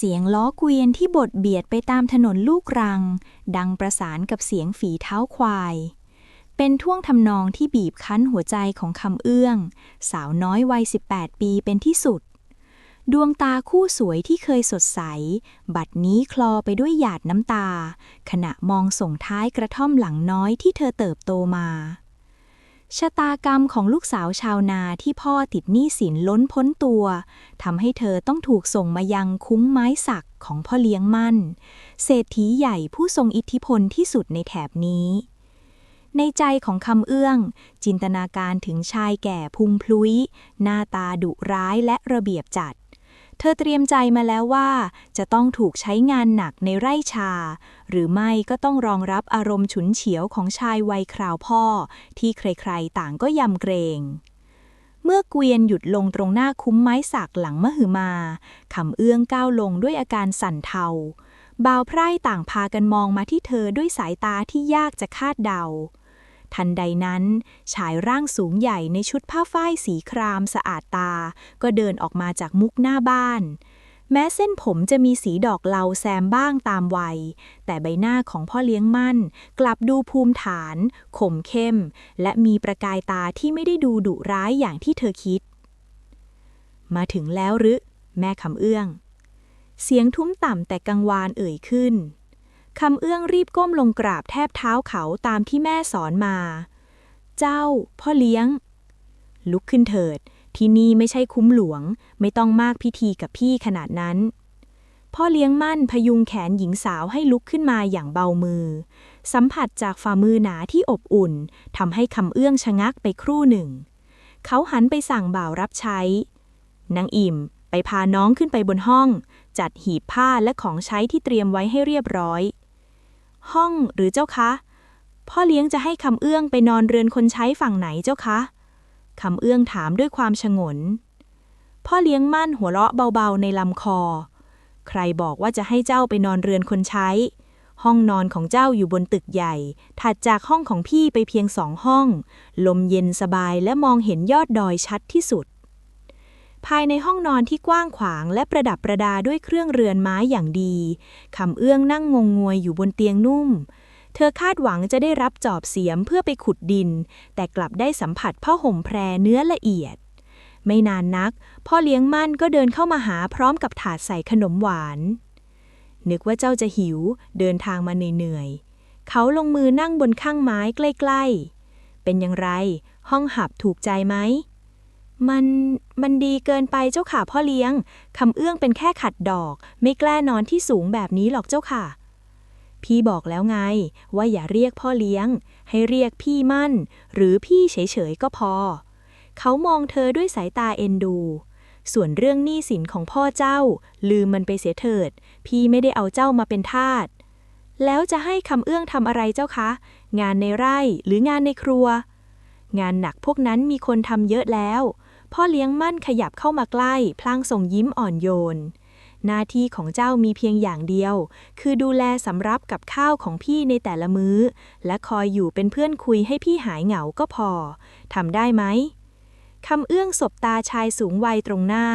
เสียงล้อเกวียนที่บดเบียดไปตามถนนลูกรัง ดังประสานกับเสียงฝีเท้าควาย เป็นท่วงทำนองที่บีบคั้นหัวใจของคำเอื้อง สาวน้อยวัย 18 ปีเป็นที่สุด ดวงตาคู่สวยที่เคยสดใส บัดนี้คลอไปด้วยหยาดน้ำตา ขณะมองส่งท้ายกระท่อมหลังน้อยที่เธอเติบโตมา ชะตากรรมของลูกสาวชาวนาที่พ่อติดหนี้สินล้นพ้นตัวทำให้เธอต้องถูกส่งมายังคุ้มไม้สักของพ่อเลี้ยงมั่น เศรษฐีใหญ่ผู้ทรงอิทธิพลที่สุดในแถบนี้ ในใจของคำเอื้อง จินตนาการถึงชายแก่พุงพลุย หน้าตาดุร้ายและระเบียบจัด เธอเตรียมใจมาแล้วว่า จะต้องถูกใช้งานหนักในไร่ชา หรือไม่ก็ต้องรองรับอารมณ์ฉุนเฉียวของชายวัยคราวพ่อ ที่ใครๆ ต่างก็ยำเกรงเมื่อเกวียนหยุดลงตรงหน้าคุ้มไม้สักหลังมหึมาคำเอื้องก้าวลงด้วยอาการสั่นเทา บ่าวไพร่ต่างพากันมองมาที่เธอด้วยสายตาที่ยากจะคาดเดา ทันใดนั้น ชายร่างสูงใหญ่ในชุดผ้าฝ้ายสีครามสะอาดตา ก็เดินออกมาจากมุกหน้าบ้าน แม้เส้นผมจะมีสีดอกเหลาแซมบ้างตามวัย แต่ใบหน้าของพ่อเลี้ยงมั่น กลับดูภูมิฐานขมเข้ม และมีประกายตาที่ไม่ได้ดูดุร้ายอย่างที่เธอคิด มาถึงแล้วหรือ แม่คำเอื้อง เสียงทุ้มต่ำแต่กังวานเอ่ยขึ้น คำเอื้องรีบก้มลงกราบแทบเท้าเขาตามที่แม่สอนมา เจ้า พ่อเลี้ยง ลุกขึ้นเถิด ที่นี่ไม่ใช่คุ้มหลวง ไม่ต้องมากพิธีกับพี่ขนาดนั้น พ่อเลี้ยงมั่นพยุงแขนหญิงสาวให้ลุกขึ้นมาอย่างเบามือ สัมผัสจากฝ่ามือหนาที่อบอุ่นทำให้คำเอื้องชะงักไปครู่หนึ่ง เขาหันไปสั่งบ่าวรับใช้ นางอิ่มไปพาน้องขึ้นไปบนห้อง จัดหีบผ้าและของใช้ที่เตรียมไว้ให้เรียบร้อย ห้องหรือเจ้าคะ พ่อเลี้ยงจะให้คำเอื้องไปนอนเรือนคนใช้ฝั่งไหนเจ้าคะคำเอื้องถามด้วยความฉงน พ่อเลี้ยงมั่นหัวเราะเบาๆในลำคอ ใครบอกว่าจะให้เจ้าไปนอนเรือนคนใช้ ห้องนอนของเจ้าอยู่บนตึกใหญ่ ถัดจากห้องของพี่ไปเพียงสองห้อง ลมเย็นสบายและมองเห็นยอดดอยชัดที่สุด ภายในห้องนอนที่กว้างขวางและประดับประดาด้วยเครื่องเรือนไม้อย่างดีคำเอื้องนั่งงงงวยอยู่บนเตียงนุ่ม เธอคาดหวังจะได้รับจอบเสียมเพื่อไปขุดดิน แต่กลับได้สัมผัสผ้าห่มแพรเนื้อละเอียด ไม่นานนัก พ่อเลี้ยงมั่นก็เดินเข้ามาหาพร้อมกับถาดใส่ขนมหวาน นึกว่าเจ้าจะหิว เดินทางมาเหนื่อยๆเขาลงมือนั่งบนข้างไม้ใกล้ ๆ เป็นอย่างไร ห้องหับถูกใจไหม มันมันดีเกินไปเจ้าค่ะพ่อเลี้ยง คำเอื้องเป็นแค่ขัดดอก ไม่แกล้นอนที่สูงแบบนี้หรอกเจ้าค่ะ พี่บอกแล้วไง ว่าอย่าเรียกพ่อเลี้ยง ให้เรียกพี่มั่น หรือพี่เฉยๆก็พอ เขามองเธอด้วยสายตาเอ็นดู ส่วนเรื่องหนี้สินของพ่อเจ้า ลืมมันไปเสียเถิด พี่ไม่ได้เอาเจ้ามาเป็นทาสแล้วจะให้คำเอื้องทำอะไรเจ้าคะ งานในไร่หรืองานในครัว งานหนักพวกนั้นมีคนทำเยอะแล้ว พ่อเลี้ยงมั่นขยับเข้ามาใกล้ พลางส่งยิ้มอ่อนโยน หน้าที่ของเจ้ามีเพียงอย่างเดียว คือดูแลสำรับกับข้าวของพี่ในแต่ละมื้อ และคอยอยู่เป็นเพื่อนคุยให้พี่หายเหงาก็พอทำได้ไหมคำเอื้องสบตาชายสูงวัยตรงหน้า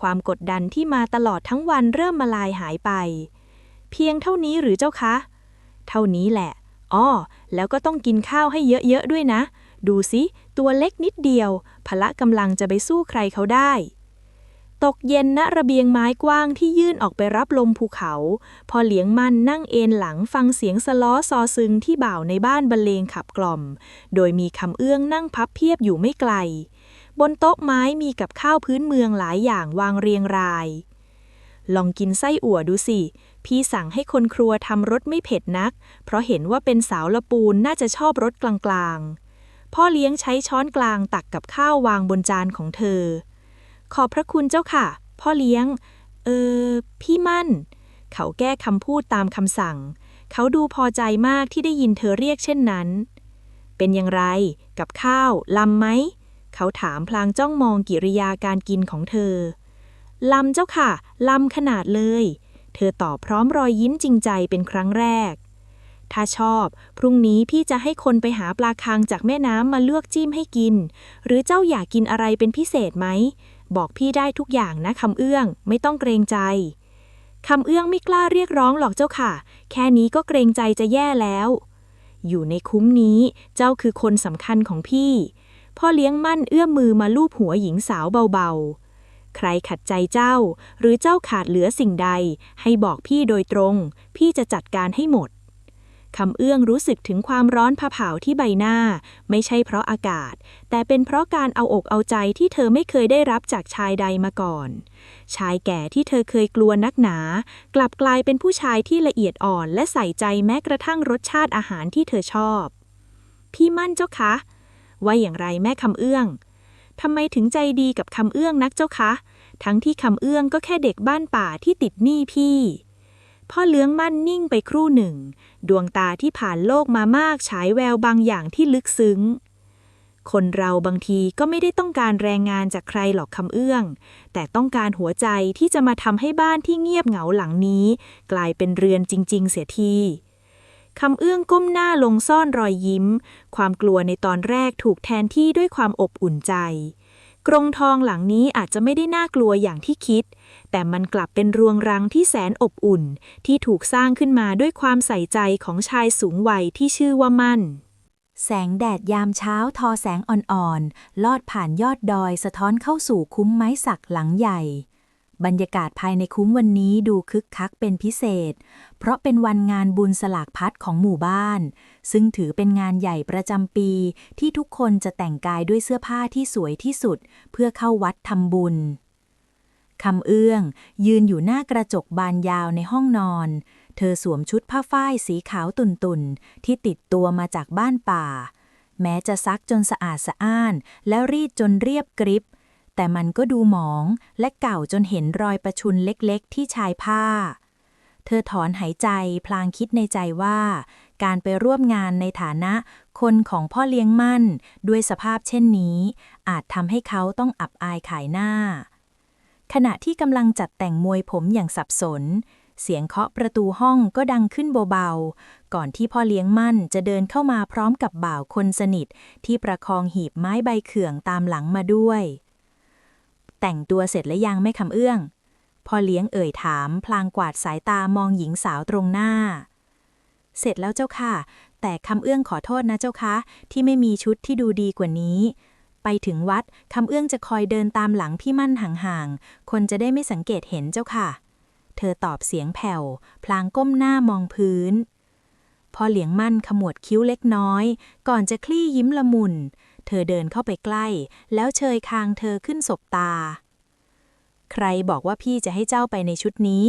ความกดดันที่มาตลอดทั้งวันเริ่มมาลายหายไป เพียงเท่านี้หรือเจ้าคะ เท่านี้แหละ อ้อ แล้วก็ต้องกินข้าวให้เยอะๆด้วยนะ ดูสิตัวเล็กนิดเดียว พละกำลังจะไปสู้ใครเขาได้ ตกเย็นณระเบียงไม้กว้างที่ยื่นออกไปรับลมภูเขา พอเหลียงมันนั่งเอนหลังฟังเสียงสล้อซอซึงที่บ่าวในบ้านบรรเลงขับกล่อม โดยมีคำเอื้องนั่งพับเพียบอยู่ไม่ไกล บนโต๊ะไม้มีกับข้าวพื้นเมืองหลายอย่างวางเรียงราย ลองกินไส้อั่วดูสิพี่สั่งให้คนครัวทำรสไม่เผ็ดนัก เพราะเห็นว่าเป็นสาวละปูนน่าจะชอบรสกลางๆ พ่อเลี้ยงใช้ช้อนกลางตักกับข้าววางบนจานของเธอ ขอบพระคุณเจ้าค่ะ พ่อเลี้ยง เออ พี่มั่น เขาแก้คำพูดตามคำสั่ง เขาดูพอใจมากที่ได้ยินเธอเรียกเช่นนั้น เป็นอย่างไร กับข้าวลำไหม เขาถามพลางจ้องมองกิริยาการกินของเธอ ลำเจ้าค่ะ ลำขนาดเลย เธอตอบพร้อมรอยยิ้มจริงใจเป็นครั้งแรก ถ้าชอบ พรุ่งนี้พี่จะให้คนไปหาปลาคางจากแม่น้ำมาเลวกจิ้มให้กิน หรือเจ้าอยากกินอะไรเป็นพิเศษไหม บอกพี่ได้ทุกอย่างนะคำเอื้อง ไม่ต้องเกรงใจคำเอื้องไม่กล้าเรียกร้องหรอกเจ้าค่ะ แค่นี้ก็เกรงใจจะแย่แล้ว อยู่ในคุ้มนี้ เจ้าคือคนสำคัญของพี่ พ่อเลี้ยงมั่นเอื้อมมือมาลูบหัวหญิงสาวเบาๆ ใครขัดใจเจ้า หรือเจ้าขาดเหลือสิ่งใด ให้บอกพี่โดยตรง พี่จะจัดการให้หมด คำเอื้องรู้สึกถึงความร้อนผาเผาที่ใบหน้า ไม่ใช่เพราะอากาศ แต่เป็นเพราะการเอาอกเอาใจที่เธอไม่เคยได้รับจากชายใดมาก่อน ชายแก่ที่เธอเคยกลัวนักหนา กลับกลายเป็นผู้ชายที่ละเอียดอ่อนและใส่ใจแม้กระทั่งรสชาติอาหารที่เธอชอบ พี่มั่นเจ้าคะ ว่าอย่างไรแม่คำเอื้องทำไมถึงใจดีกับคำเอื้องนักเจ้าคะ ทั้งที่คำเอื้องก็แค่เด็กบ้านป่าที่ติดหนี้พี่ พ่อเลี้ยงมั่นนิ่งไปครู่หนึ่ง ดวงตาที่ผ่านโลกมามากฉายแววบางอย่างที่ลึกซึ้ง คนเราบางทีก็ไม่ได้ต้องการแรงงานจากใครหรอกคำเอื้อง แต่ต้องการหัวใจที่จะมาทำให้บ้านที่เงียบเหงาหลังนี้ กลายเป็นเรือนจริง ๆ เสียทีคำเอื้องก้มหน้าลงซ่อนรอยยิ้ม ความกลัวในตอนแรกถูกแทนที่ด้วยความอบอุ่นใจ กรงทองหลังนี้อาจจะไม่ได้น่ากลัวอย่างที่คิด แต่มันกลับเป็นรวงรังที่แสนอบอุ่น ที่ถูกสร้างขึ้นมาด้วยความใส่ใจของชายสูงวัยที่ชื่อว่ามั่น แสงแดดยามเช้าทอแสงอ่อนๆ ลอดผ่านยอดดอยสะท้อนเข้าสู่คุ้มไม้สักหลังใหญ่ บรรยากาศภายในคุ้มวันนี้ดูคึกคักเป็นพิเศษ เพราะเป็นวันงานบุญสลากพัดของหมู่บ้าน ซึ่งถือเป็นงานใหญ่ประจำปี ที่ทุกคนจะแต่งกายด้วยเสื้อผ้าที่สวยที่สุด เพื่อเข้าวัดทำบุญ คำเอื้อง ยืนอยู่หน้ากระจกบานยาวในห้องนอน เธอสวมชุดผ้าฝ้ายสีขาวตุ่นๆ ที่ติดตัวมาจากบ้านป่า แม้จะซักจนสะอาดสะอ้าน แล้วรีดจนเรียบกริบ แต่มันก็ดูหมองและเก่าจนเห็นรอยประชุนเล็กๆ ที่ชายผ้า เธอถอนหายใจพลางคิดในใจว่า การไปร่วมงานในฐานะคนของพ่อเลี้ยงมั่น ด้วยสภาพเช่นนี้ อาจทำให้เขาต้องอับอายขายหน้า ขณะที่กำลังจัดแต่งมวยผมอย่างสับสน เสียงเคาะประตูห้องก็ดังขึ้นเบาๆ ก่อนที่พ่อเลี้ยงมั่นจะเดินเข้ามาพร้อมกับบ่าวคนสนิท ที่ประคองหีบไม้ใบเขื่องตามหลังมาด้วย แต่งตัวเสร็จแล้วยังไม่คำเอื้อง พ่อเลี้ยงเอ่ยถาม พลางกวาดสายตามองหญิงสาวตรงหน้า เสร็จแล้วเจ้าค่ะ แต่คำเอื้องขอโทษนะเจ้าคะที่ไม่มีชุดที่ดูดีกว่านี้ ไปถึงวัดคำเอื้องจะคอยเดินตามหลังพี่มั่นห่างๆ คนจะได้ไม่สังเกตเห็นเจ้าค่ะ เธอตอบเสียงแผ่ว พลางก้มหน้ามองพื้น พอเหลียงมั่นขมวดคิ้วเล็กน้อย ก่อนจะคลี่ยิ้มละมุน เธอเดินเข้าไปใกล้ แล้วเชยคางเธอขึ้นสบตา ใครบอกว่าพี่จะให้เจ้าไปในชุดนี้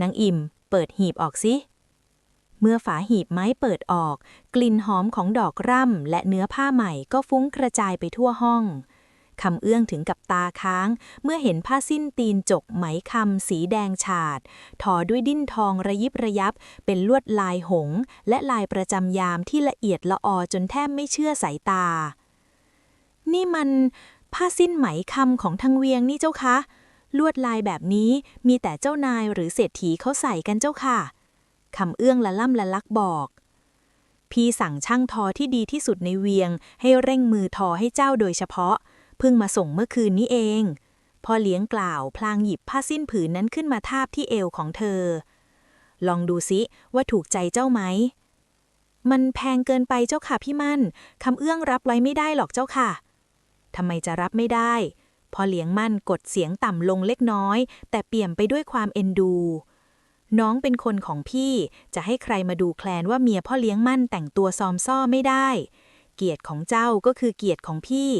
นางอิ่ม เปิดหีบออกสิ เมื่อฝาหีบไม้เปิดออก กลิ่นหอมของดอกร่ำและเนื้อผ้าใหม่ก็ฟุ้งกระจายไปทั่วห้องคำเอื้องถึงกับตาค้าง เมื่อเห็นผ้าสิ้นตีนจกไหมคำสีแดงฉาดทอด้วยดิ้นทองระยิบระยับ เป็นลวดลายหงส์และลายประจำยามที่ละเอียดละออจนแทบไม่เชื่อสายตา นี่มันผ้าสิ้นไหมคำของทางเวียงนี่เจ้าคะ ลวดลายแบบนี้มีแต่เจ้านายหรือเศรษฐีเขาใส่กันเจ้าค่ะ คำเอื้องละล่ำละลักบอก พี่สั่งช่างทอที่ดีที่สุดในเวียง ให้เร่งมือทอให้เจ้าโดยเฉพาะ เพิ่งมาส่งเมื่อคืนนี้เอง พ่อเลี้ยงกล่าวพลางหยิบผ้าสิ้นผืนนั้นขึ้นมาทาบที่เอวของเธอ ลองดูซิว่าถูกใจเจ้าไหม มันแพงเกินไปเจ้าค่ะพี่มั่นคำเอื้องรับไว้ไม่ได้หรอกเจ้าค่ะทำไมจะรับไม่ได้พอเลี้ยงมั่นกดเสียงต่ำลงเล็กน้อย แต่เปี่ยมไปด้วยความเอ็นดู น้องเป็นคนของพี่ จะให้ใครมาดูแคลนว่าเมียพ่อเลี้ยงมั่นแต่งตัวซอมซ่อไม่ได้ เกียรติของเจ้าก็คือเกียรติของพี่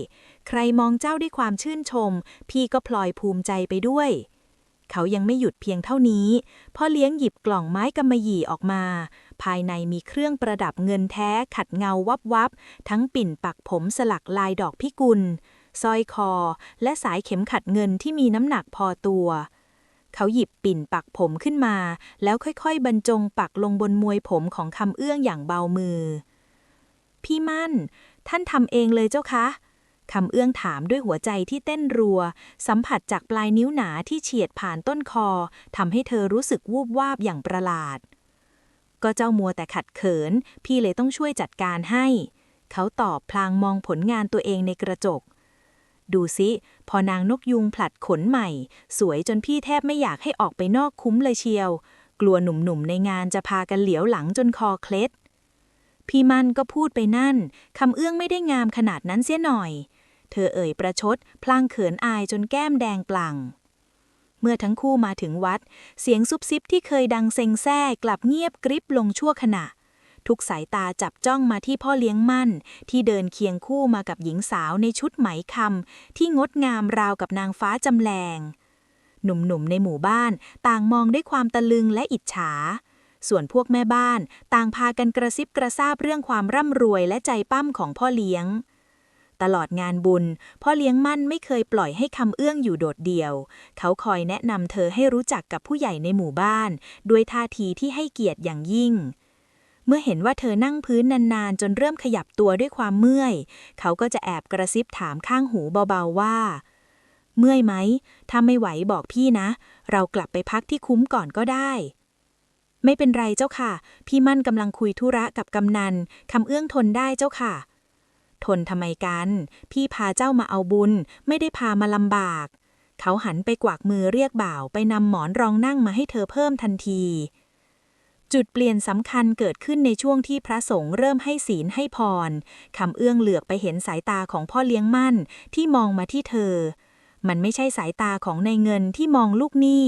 ใครมองเจ้าด้วยความชื่นชม พี่ก็พลอยภูมิใจไปด้วย เขายังไม่หยุดเพียงเท่านี้ พ่อเลี้ยงหยิบกล่องไม้กำมะหยี่ออกมา ภายในมีเครื่องประดับเงินแท้ขัดเงาวับวับทั้งปิ่นปักผมสลักลายดอกพิกุลสร้อยคอ และสายเข็มขัดเงินที่มีน้ำหนักพอตัว เขาหยิบปิ่นปักผมขึ้นมา แล้วค่อยๆ บรรจงปักลงบนมวยผมของคำเอื้องอย่างเบามือ พี่มั่น ท่านทำเองเลยเจ้าคะคำเอื้องถามด้วยหัวใจที่เต้นรัว สัมผัสจากปลายนิ้วหนาที่เฉียดผ่านต้นคอทำให้เธอรู้สึกวูบวาบอย่างประหลาด ก็เจ้ามัวแต่ขัดเขิน พี่เลยต้องช่วยจัดการให้ เขาตอบพลางมองผลงานตัวเองในกระจก ดูสิพอนางนกยุงผลัดขนใหม่ สวยจนพี่แทบไม่อยากให้ออกไปนอกคุ้มเลยเชียว กลัวหนุ่มๆในงานจะพากันเหลียวหลังจนคอเคล็ด พี่มันก็พูดไปนั่นคำเอื้องไม่ได้งามขนาดนั้นเสียหน่อย เธอเอ่ยประชด พลางเขินอายจนแก้มแดงกลั่งเมื่อทั้งคู่มาถึงวัด เสียงซุบซิบที่เคยดังเซ็งแซ่กลับเงียบกริบลงชั่วขณะ ทุกสายตาจับจ้องมาที่พ่อเลี้ยงมั่น ที่เดินเคียงคู่มากับหญิงสาวในชุดไหมคำที่งดงามราวกับนางฟ้าจำแรงหนุ่มๆในหมู่บ้านต่างมองด้วยความตะลึงและอิจฉา ส่วนพวกแม่บ้านต่างพากันกระซิบกระซาบเรื่องความร่ำรวยและใจปั้มของพ่อเลี้ยง ตลอดงานบุญ พ่อเลี้ยงมั่นไม่เคยปล่อยให้คำเอื้องอยู่โดดเดี่ยว เขาคอยแนะนำเธอให้รู้จักกับผู้ใหญ่ในหมู่บ้าน ด้วยท่าทีที่ให้เกียรติอย่างยิ่ง มื่อเห็นว่าเธอนั่งพื้นนานๆ จนเริ่มขยับตัวด้วยความเมื่อย เขาก็จะแอบกระซิบถามข้างหูเบาๆว่า เมื่อยไหม ถ้าไม่ไหวบอกพี่นะ เรากลับไปพักที่คุ้มก่อนก็ได้ ไม่เป็นไรเจ้าค่ะ พี่มั่นกำลังคุยธุระกับกำนันคำเอื้องทนได้เจ้าค่ะ ทนทำไมกัน พี่พาเจ้ามาเอาบุญ ไม่ได้พามาลำบาก เขาหันไปกวักมือเรียกบ่าวไปนำหมอนรองนั่งมาให้เธอเพิ่มทันที จุดเปลี่ยนสำคัญเกิดขึ้นในช่วงที่พระสงฆ์เริ่มให้ศีลให้พรคำเอื้องเหลือกไปเห็นสายตาของพ่อเลี้ยงมั่นที่มองมาที่เธอ มันไม่ใช่สายตาของในเงินที่มองลูกหนี้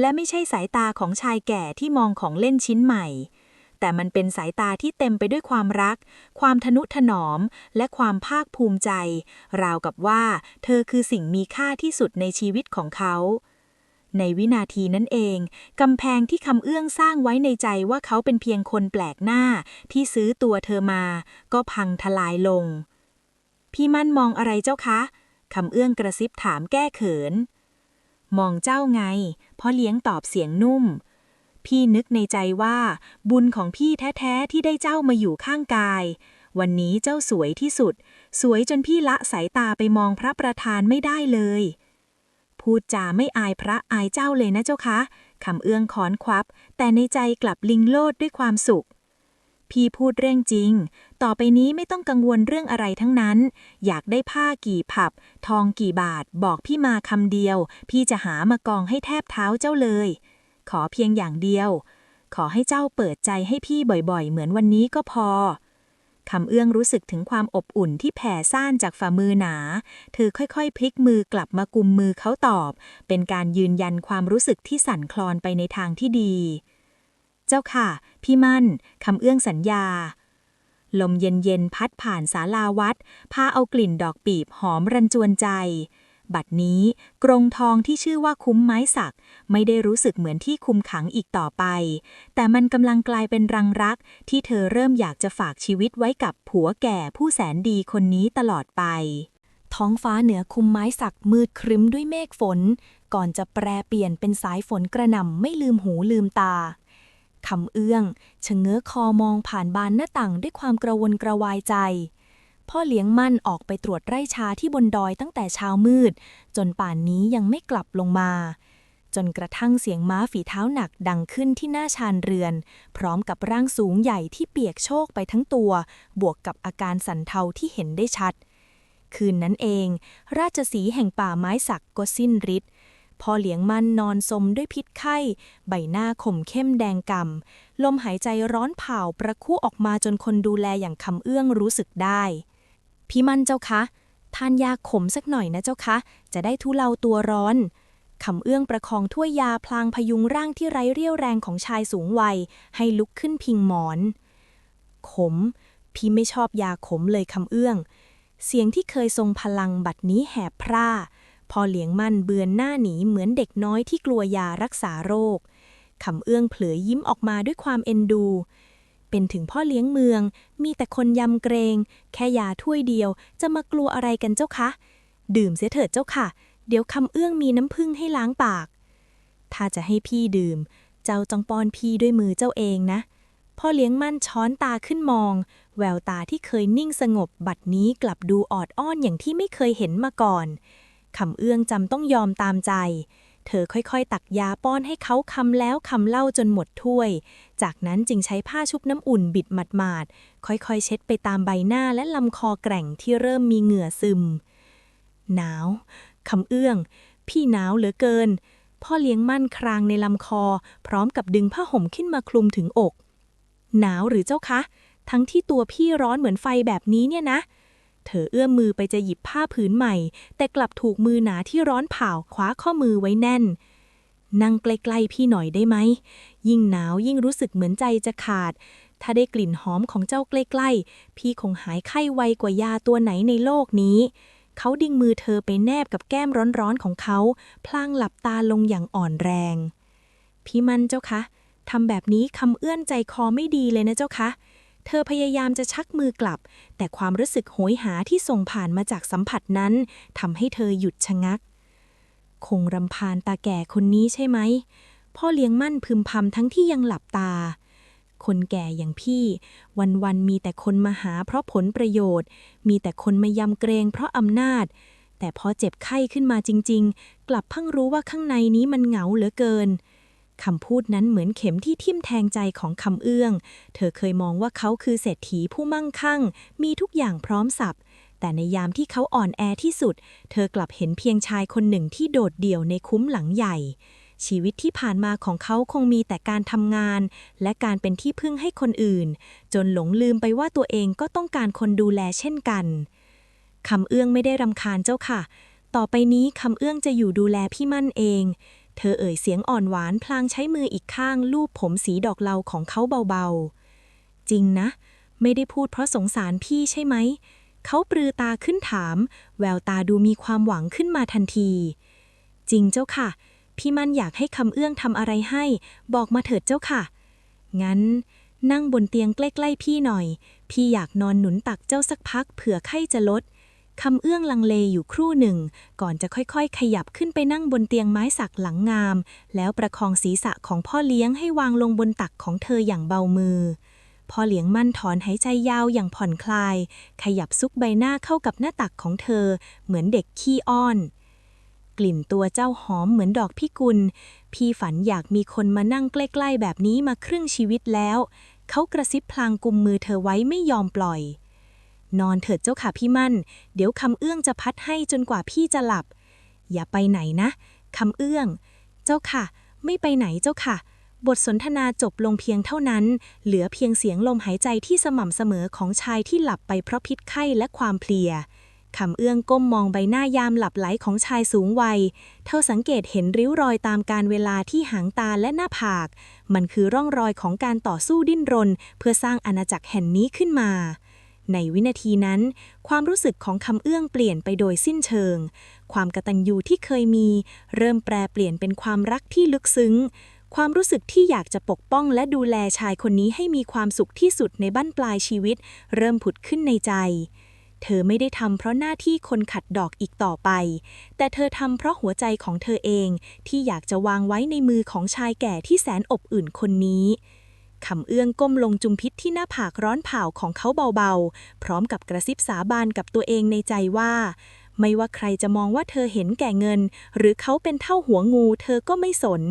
และไม่ใช่สายตาของชายแก่ที่มองของเล่นชิ้นใหม่ แต่มันเป็นสายตาที่เต็มไปด้วยความรัก ความทนุถนอม และความภาคภูมิใจ ราวกับว่า เธอคือสิ่งมีค่าที่สุดในชีวิตของเขา ในวินาทีนั้นเอง กำแพงที่คำเอื้องสร้างไว้ในใจว่าเขาเป็นเพียงคนแปลกหน้า ที่ซื้อตัวเธอมา ก็พังทลายลง พี่มั่นมองอะไรเจ้าคะคำเอื้องกระซิบถามแก้เขิน มองเจ้าไงพ่อเลี้ยงตอบเสียงนุ่ม พี่นึกในใจว่า บุญของพี่แท้ๆที่ได้เจ้ามาอยู่ข้างกาย วันนี้เจ้าสวยที่สุด สวยจนพี่ละสายตาไปมองพระประธานไม่ได้เลย พูดจาไม่อายพระอายเจ้าเลยนะเจ้าคะคำเอื้องค้อนควับ แต่ในใจกลับลิงโลดด้วยความสุข พี่พูดเรื่องจริง ต่อไปนี้ไม่ต้องกังวลเรื่องอะไรทั้งนั้น อยากได้ผ้ากี่ผับ ทองกี่บาท บอกพี่มาคำเดียว พี่จะหามากองให้แทบเท้าเจ้าเลย ขอเพียงอย่างเดียว ขอให้เจ้าเปิดใจให้พี่บ่อยๆ เหมือนวันนี้ก็พอ คำเอื้องรู้สึกถึงความอบอุ่นที่แผ่ซ่านจากฝ่ามือหนา เธอค่อยๆ พลิกมือกลับมากุมมือเขาตอบ เป็นการยืนยันความรู้สึกที่สั่นคลอนไปในทางที่ดี เจ้าค่ะ พี่มั่น คำเอื้องสัญญา ลมเย็นๆ พัดผ่านศาลาวัด พาเอากลิ่นดอกปีบหอมรันจวนใจ บัดนี้กรงทองที่ชื่อว่าคุ้มไม้สัก ไม่ได้รู้สึกเหมือนที่คุมขังอีกต่อไป แต่มันกำลังกลายเป็นรังรัก ที่เธอเริ่มอยากจะฝากชีวิตไว้กับผัวแก่ผู้แสนดีคนนี้ตลอดไป ท้องฟ้าเหนือคุมไม้สักมืดครึ้มด้วยเมฆฝน ก่อนจะแปรเปลี่ยนเป็นสายฝนกระหน่ำไม่ลืมหูลืมตาคำเอื้องชะเง้อคอมองผ่านบานหน้าต่างด้วยความกระวนกระวายใจ พ่อเลี้ยงมั่นออกไปตรวจไร่ชาที่บนดอยตั้งแต่เช้ามืด จนป่านนี้ยังไม่กลับลงมา จนกระทั่งเสียงม้าฝีเท้าหนักดังขึ้นที่หน้าชานเรือน พร้อมกับร่างสูงใหญ่ที่เปียกโชกไปทั้งตัว บวกกับอาการสันเทาที่เห็นได้ชัด คืนนั้นเอง ราชสีห์แห่งป่าไม้สักก็สิ้นฤทธิ์พ่อเลี้ยงมันนอนสมด้วยพิษไข้ ใบหน้าขมเข้มแดงกำ่ำลมหายใจร้อนเผาประคุออกมาจนคนดูแลอย่างคำเอื้องรู้สึกได้ พี่มันเจ้าคะทานยาขมสักหน่อยนะเจ้าคะ จะได้ทุเลาตัวร้อนคำเอื้องประคองถ้วยยาพลางพยุงร่างที่ไร้เรี่ยวแรงของชายสูงวัย ให้ลุกขึ้นพิงหมอน ขม พี่ไม่ชอบยาขมเลยคำเอื้อง เสียงที่เคยทรงพลังบัดนี้แหบพร่า พอเหลียงมันเบือนหน้าหนีเหมือนเด็กน้อยที่กลัวยารักษาโรคคำเอื้องเผลอยิ้มออกมาด้วยความเอ็นดู เป็นถึงพ่อเลี้ยงเมือง มีแต่คนยำเกรง แค่ยาถ้วยเดียวจะมากลัวอะไรกันเจ้าคะ ดื่มเสียเถิดเจ้าค่ะ เดี๋ยวคำเอื้องมีน้ำผึ้งให้ล้างปาก ถ้าจะให้พี่ดื่ม เจ้าจงป้อนพี่ด้วยมือเจ้าเองนะ พ่อเลี้ยงมั่นช้อนตาขึ้นมอง แววตาที่เคยนิ่งสงบบัดนี้กลับดูออดอ้อนอย่างที่ไม่เคยเห็นมาก่อนคำเอื้องจำต้องยอมตามใจ เธอค่อยๆ ตักยาป้อนให้เขาคำแล้วคำเล่าจนหมดถ้วย จากนั้นจึงใช้ผ้าชุบน้ำอุ่นบิดหมาดๆ ค่อยๆ เช็ดไปตามใบหน้าและลำคอแกร่งที่เริ่มมีเหงื่อซึม หนาวคำเอื้อง พี่หนาวเหลือเกิน พ่อเลี้ยงมั่นครางในลำคอ พร้อมกับดึงผ้าห่มขึ้นมาคลุมถึงอก หนาวหรือเจ้าคะ ทั้งที่ตัวพี่ร้อนเหมือนไฟแบบนี้เนี่ยนะ เธอเอื้อมมือไปจะหยิบผ้าผืนใหม่ แต่กลับถูกมือหนาที่ร้อนเผาคว้าข้อมือไว้แน่น นั่งใกล้ๆพี่หน่อยได้ไหม ยิ่งหนาวยิ่งรู้สึกเหมือนใจจะขาด ถ้าได้กลิ่นหอมของเจ้าใกล้ๆ พี่คงหายไข้ไวกว่ายาตัวไหนในโลกนี้ เขาดึงมือเธอไปแนบกับแก้มร้อนๆของเขา พลางหลับตาลงอย่างอ่อนแรง พี่มันเจ้าคะทำแบบนี้คำเอื้อนใจคอไม่ดีเลยนะเจ้าคะ เธอพยายามจะชักมือกลับ แต่ความรู้สึกโหยหาที่ส่งผ่านมาจากสัมผัสนั้นทำให้เธอหยุดชะงัก คงรำพานตาแก่คนนี้ใช่ไหม พ่อเลี้ยงมั่นพึมพำทั้งที่ยังหลับตา คนแก่อย่างพี่ วันๆมีแต่คนมาหาเพราะผลประโยชน์ มีแต่คนมายำเกรงเพราะอำนาจ แต่พอเจ็บไข้ขึ้นมาจริง ๆ กลับเพิ่งรู้ว่าข้างในนี้มันเหงาเหลือเกิน คำพูดนั้นเหมือนเข็มที่ทิ่มแทงใจของคำเอื้อง เธอเคยมองว่าเขาคือเศรษฐีผู้มั่งคั่ง มีทุกอย่างพร้อมสับ แต่ในยามที่เขาอ่อนแอที่สุด เธอกลับเห็นเพียงชายคนหนึ่งที่โดดเดี่ยวในคุ้มหลังใหญ่ ชีวิตที่ผ่านมาของเขาคงมีแต่การทำงาน และการเป็นที่พึ่งให้คนอื่น จนหลงลืมไปว่าตัวเองก็ต้องการคนดูแลเช่นกันคำเอื้องไม่ได้รำคาญเจ้าค่ะ ต่อไปนี้คำเอื้องจะอยู่ดูแลพี่มั่นเอง เธอเอ่ยเสียงอ่อนหวานพลางใช้มืออีกข้างลูบผมสีดอกเหลาของเขาเบาๆ จริงนะ ไม่ได้พูดเพราะสงสารพี่ใช่ไหม เขาปรือตาขึ้นถาม แววตาดูมีความหวังขึ้นมาทันที จริงเจ้าค่ะ พี่มันอยากให้คำเอื้องทำอะไรให้ บอกมาเถิดเจ้าค่ะ งั้น นั่งบนเตียงใกล้ๆพี่หน่อย พี่อยากนอนหนุนตักเจ้าสักพักเผื่อไข้จะลด คำเอื้องลังเลอยู่ครู่หนึ่ง ก่อนจะค่อยๆ ขยับขึ้นไปนั่งบนเตียงไม้สักหลังงาม แล้วประคองศีรษะของพ่อเลี้ยงให้วางลงบนตักของเธออย่างเบามือ พ่อเลี้ยงมั่นถอนหายใจยาวอย่างผ่อนคลาย ขยับซุกใบหน้าเข้ากับหน้าตักของเธอ เหมือนเด็กขี้อ้อนกลิ่นตัวเจ้าหอมเหมือนดอกพิกุล พี่ฝันอยากมีคนมานั่งใกล้ ๆ แบบนี้มาครึ่งชีวิตแล้ว เขากระซิบพลางกุมมือเธอไว้ไม่ยอมปล่อย นอนเถิดเจ้าค่ะพี่มั่น เดี๋ยวคำเอื้องจะพัดให้จนกว่าพี่จะหลับ อย่าไปไหนนะคำเอื้อง เจ้าค่ะ ไม่ไปไหนเจ้าค่ะ บทสนทนาจบลงเพียงเท่านั้น เหลือเพียงเสียงลมหายใจที่สม่ำเสมอของชายที่หลับไปเพราะพิษไข้และความเพลียคำเอื้องก้มมองใบหน้ายามหลับไหลของชายสูงวัย เธอสังเกตเห็นริ้วรอยตามการเวลาที่หางตาและหน้าผาก มันคือร่องรอยของการต่อสู้ดิ้นรน เพื่อสร้างอาณาจักรแห่งนี้ขึ้นมา ในวินาทีนั้น ความรู้สึกของคำเอื้องเปลี่ยนไปโดยสิ้นเชิง ความกตัญญูที่เคยมี เริ่มแปรเปลี่ยนเป็นความรักที่ลึกซึ้ง ความรู้สึกที่อยากจะปกป้องและดูแลชายคนนี้ให้มีความสุขที่สุดในบั้นปลายชีวิต เริ่มผุดขึ้นในใจ เธอไม่ได้ทำเพราะหน้าที่คนขัดดอกอีกต่อไป แต่เธอทำเพราะหัวใจของเธอเองที่อยากจะวางไว้ในมือของชายแก่ที่แสนอบอุ่นคนนี้ คำเอื้องก้มลงจุมพิษที่หน้าผากร้อนเผาของเขาเบาๆ พร้อมกับกระซิบสาบานกับตัวเองในใจว่า ไม่ว่าใครจะมองว่าเธอเห็นแก่เงิน หรือเขาเป็นเท่าหัวงูเธอก็ไม่สน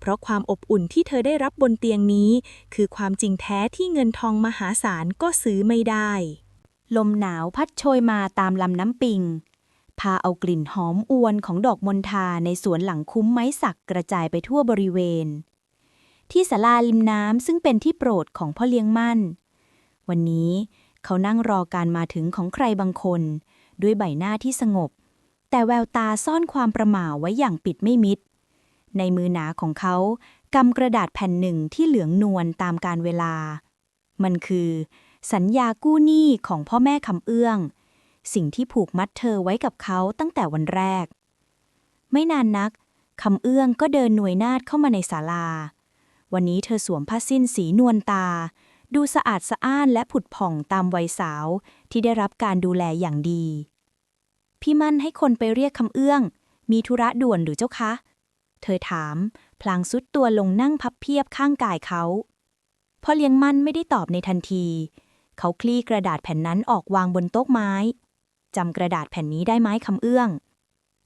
เพราะความอบอุ่นที่เธอได้รับบนเตียงนี้ คือความจริงแท้ที่เงินทองมหาศาลก็ซื้อไม่ได้ ลมหนาวพัดโชยมาตามลำน้ำปิง พาเอากลิ่นหอมอวนของดอกมณฑาในสวนหลังคุ้มไม้สักกระจายไปทั่วบริเวณ ที่ศาลาริมน้ำซึ่งเป็นที่โปรดของพ่อเลี้ยงมั่น วันนี้เขานั่งรอการมาถึงของใครบางคน ด้วยใบหน้าที่สงบ แต่แววตาซ่อนความประหม่าไว้อย่างปิดไม่มิด ในมือหนาของเขากำกระดาษแผ่นหนึ่งที่เหลืองนวลตามการเวลา มันคือ สัญญากู้หนี้ของพ่อแม่คำเอื้อง สิ่งที่ผูกมัดเธอไว้กับเขาตั้งแต่วันแรก ไม่นานนักคำเอื้องก็เดินหน่วยนาดเข้ามาในศาลา วันนี้เธอสวมผ้าสิ้นสีนวลตา ดูสะอาดสะอ้านและผุดผ่องตามวัยสาว ที่ได้รับการดูแลอย่างดี พี่มั่นให้คนไปเรียกคำเอื้อง มีธุระด่วนหรือเจ้าคะ เธอถาม พลางซุดตัวลงนั่งพับเพียบข้างกายเขาพ่อเลี้ยงมั่นไม่ได้ตอบในทันที เขาคลี่กระดาษแผ่นนั้นออกวางบนโต๊ะไม้จำกระดาษแผ่นนี้ได้ไหมคำเอื้อง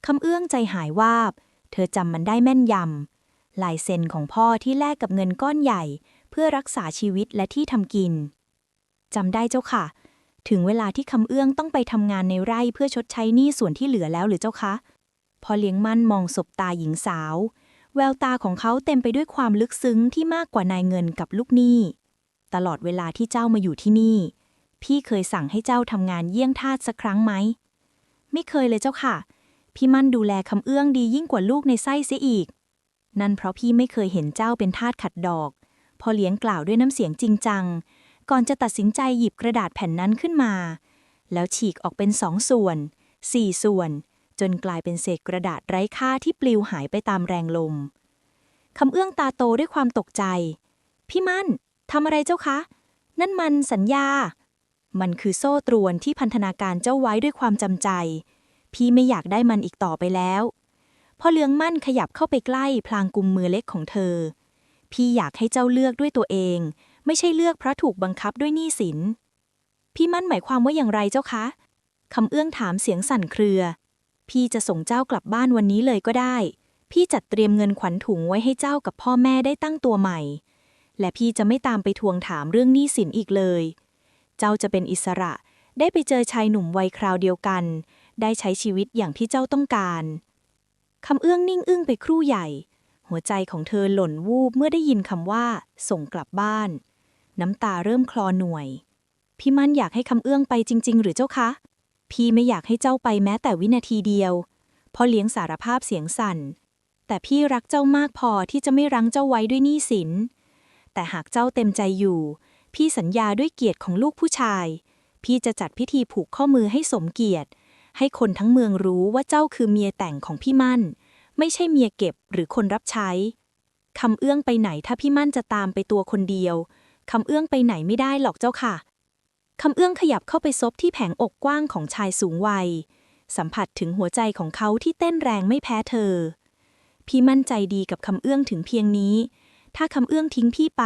คำเอื้องใจหายวาบ เธอจำมันได้แม่นยำ ลายเซ็นของพ่อที่แลกกับเงินก้อนใหญ่ เพื่อรักษาชีวิตและที่ทำกินจำได้เจ้าค่ะ ถึงเวลาที่คำเอื้องต้องไปทำงานในไร่เพื่อชดใช้หนี้ส่วนที่เหลือแล้วหรือเจ้าคะพอเลี้ยงมั่นมองศบตาหญิงสาว แววตาของเขาเต็มไปด้วยความลึกซึ้งที่มากกว่านายเงินกับลูกหนี้ ตลอดเวลาที่เจ้ามาอยู่ที่นี่ พี่เคยสั่งให้เจ้าทำงานเยี่ยงทาสสักครั้งไหม ไม่เคยเลยเจ้าค่ะ พี่มั่นดูแลคำเอื้องดียิ่งกว่าลูกในไส้เสียอีก นั่นเพราะพี่ไม่เคยเห็นเจ้าเป็นทาสขัดดอก พอเลี้ยงกล่าวด้วยน้ำเสียงจริงจัง ก่อนจะตัดสินใจหยิบกระดาษแผ่นนั้นขึ้นมา แล้วฉีกออกเป็นสองส่วนสี่ส่วน จนกลายเป็นเศษกระดาษไร้ค่าที่ปลิวหายไปตามแรงลมคำเอื้องตาโตด้วยความตกใจ พี่มั่นทำอะไรเจ้าคะ นั่นมันสัญญา มันคือโซ่ตรวนที่พันธนาการเจ้าไว้ด้วยความจำใจ พี่ไม่อยากได้มันอีกต่อไปแล้ว พ่อเลืองมั่นขยับเข้าไปใกล้พลางกุมมือเล็กของเธอ พี่อยากให้เจ้าเลือกด้วยตัวเอง ไม่ใช่เลือกเพราะถูกบังคับด้วยหนี้สิน พี่มั่นหมายความว่าอย่างไรเจ้าคะคำเอื้องถามเสียงสั่นเครือ พี่จะส่งเจ้ากลับบ้านวันนี้เลยก็ได้ พี่จัดเตรียมเงินขวัญถุงไว้ให้เจ้ากับพ่อแม่ได้ตั้งตัวใหม่ และพี่จะไม่ตามไปทวงถามเรื่องหนี้สินอีกเลย เจ้าจะเป็นอิสระ ได้ไปเจอชายหนุ่มวัยคราวเดียวกัน ได้ใช้ชีวิตอย่างที่เจ้าต้องการ คำเอื้องนิ่งอึ้งไปครู่ใหญ่ หัวใจของเธอหล่นวูบเมื่อได้ยินคำว่า ส่งกลับบ้าน น้ำตาเริ่มคลอหน่วย พี่มั่นอยากให้คำเอื้องไปจริง ๆ หรือเจ้าคะ พี่ไม่อยากให้เจ้าไปแม้แต่วินาทีเดียวเพราะเลี้ยงสารภาพเสียงสั่น แต่พี่รักเจ้ามากพอที่จะไม่รั้งเจ้าไว้ด้วยหนี้สิน แต่หากเจ้าเต็มใจอยู่ พี่สัญญาด้วยเกียรติของลูกผู้ชาย พี่จะจัดพิธีผูกข้อมือให้สมเกียรติ ให้คนทั้งเมืองรู้ว่าเจ้าคือเมียแต่งของพี่มั่น ไม่ใช่เมียเก็บหรือคนรับใช้ คำเอื้องไปไหนถ้าพี่มั่นจะตามไปตัวคนเดียว คำเอื้องไปไหนไม่ได้หรอกเจ้าค่ะ คำเอื้องขยับเข้าไปซบที่แผงอกกว้างของชายสูงวัย สัมผัสถึงหัวใจของเขาที่เต้นแรงไม่แพ้เธอ พี่มั่นใจดีกับคำเอื้องถึงเพียงนี้ ถ้าคำเอื้องทิ้งพี่ไป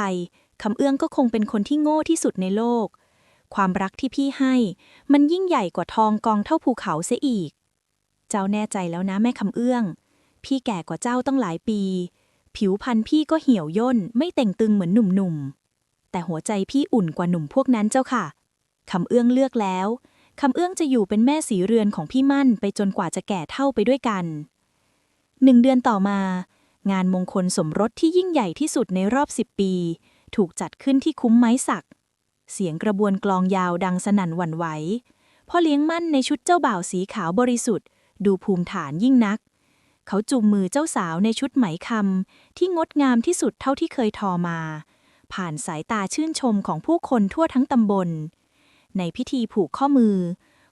คำเอื้องก็คงเป็นคนที่โง่ที่สุดในโลก ความรักที่พี่ให้ มันยิ่งใหญ่กว่าทองกองเท่าภูเขาเสียอีก เจ้าแน่ใจแล้วนะแม่คำเอื้อง พี่แก่กว่าเจ้าต้องหลายปี ผิวพรรณพี่ก็เหี่ยวย่นไม่เต่งตึงเหมือนหนุ่มๆ แต่หัวใจพี่อุ่นกว่าหนุ่มพวกนั้นเจ้าค่ะคำเอื้องเลือกแล้วคำเอื้องจะอยู่เป็นแม่สีเรือนของพี่มั่นไปจนกว่าจะแก่เท่าไปด้วยกันหนึ่งเดือนต่อมา งานมงคลสมรสที่ยิ่งใหญ่ที่สุดในรอบสิบปี ถูกจัดขึ้นที่คุ้มไม้สัก เสียงกระบวนกลองยาวดังสนั่นหวั่นไหว พ่อเลี้ยงมั่นในชุดเจ้าบ่าวสีขาวบริสุทธิ์ ดูภูมิฐานยิ่งนัก เขาจูงมือเจ้าสาวในชุดไหมคำที่งดงามที่สุดเท่าที่เคยทอมา ผ่านสายตาชื่นชมของผู้คนทั่วทั้งตำบล ในพิธีผูกข้อมือ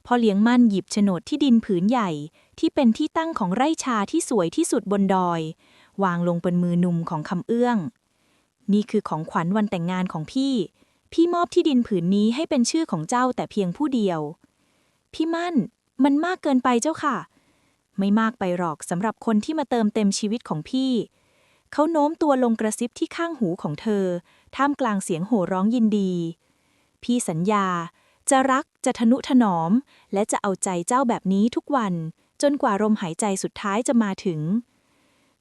พ่อเลี้ยงมั่นหยิบโฉนดที่ดินผืนใหญ่ ที่เป็นที่ตั้งของไร่ชาที่สวยที่สุดบนดอย วางลงบนมือหนุ่มของคำเอื้อง นี่คือของขวัญวันแต่งงานของพี่ พี่มอบที่ดินผืนนี้ให้เป็นชื่อของเจ้าแต่เพียงผู้เดียว พี่มั่น มันมากเกินไปเจ้าค่ะ ไม่มากไปหรอกสำหรับคนที่มาเติมเต็มชีวิตของพี่ เขาโน้มตัวลงกระซิบที่ข้างหูของเธอ ท่ามกลางเสียงโห่ร้องยินดี พี่สัญญา จะรักจะทนุถนอม และจะเอาใจเจ้าแบบนี้ทุกวัน จนกว่าลมหายใจสุดท้ายจะมาถึง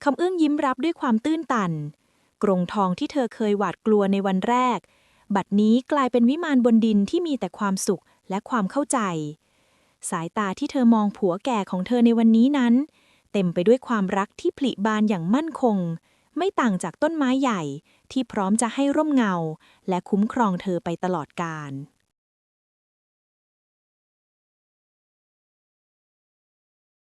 คำเอื้องยิ้มรับด้วยความตื้นตัน กรงทองที่เธอเคยหวาดกลัวในวันแรก บัดนี้กลายเป็นวิมานบนดินที่มีแต่ความสุขและความเข้าใจ สายตาที่เธอมองผัวแก่ของเธอในวันนี้นั้น เต็มไปด้วยความรักที่ผลิบานอย่างมั่นคง ไม่ต่างจากต้นไม้ใหญ่ที่พร้อมจะให้ร่มเงา และคุ้มครองเธอไปตลอดกาล